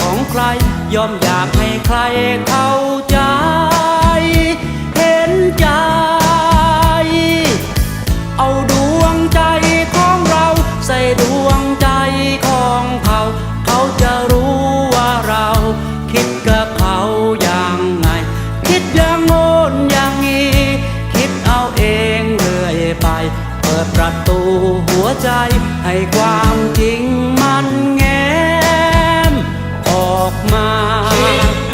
ของใคร ยอมอยากให้ใครเข้าใจ เห็นใจ เอาดวงใจของเราใส่ดวงใจของเขา เขาจะรู้ว่าเรา คิดกับเขาอย่างไง คิดอย่างโน้อย่างนี้ คิดเอาเองเรื่อยไป เปิดประตูหัวใจให้ความจริงมันแง ออกมา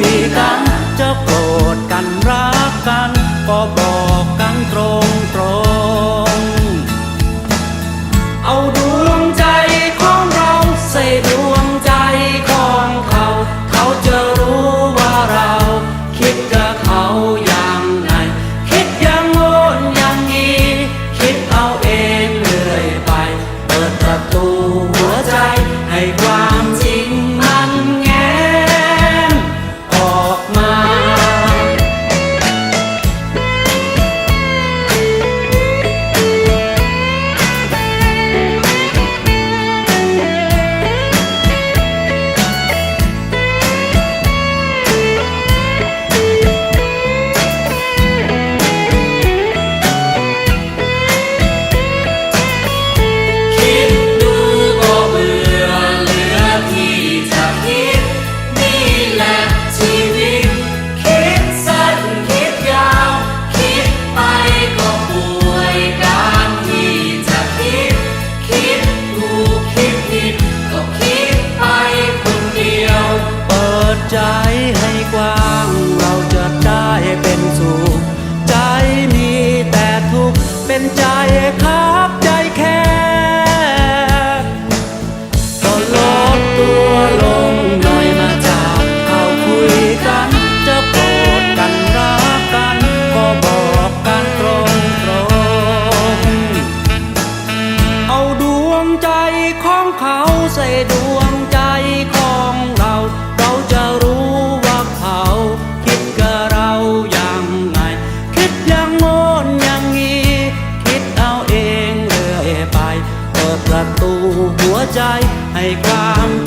ยกัน จะโกรธกันรักกันก็บอก ใส่ดวงใจของเรา เราจะรู้ว่าเขาคิดกับเราอย่างไง คิดอย่างโน้นอย่างนี้ คิดเอาเองเลยไป เปิดประตูหัวใจให้ความ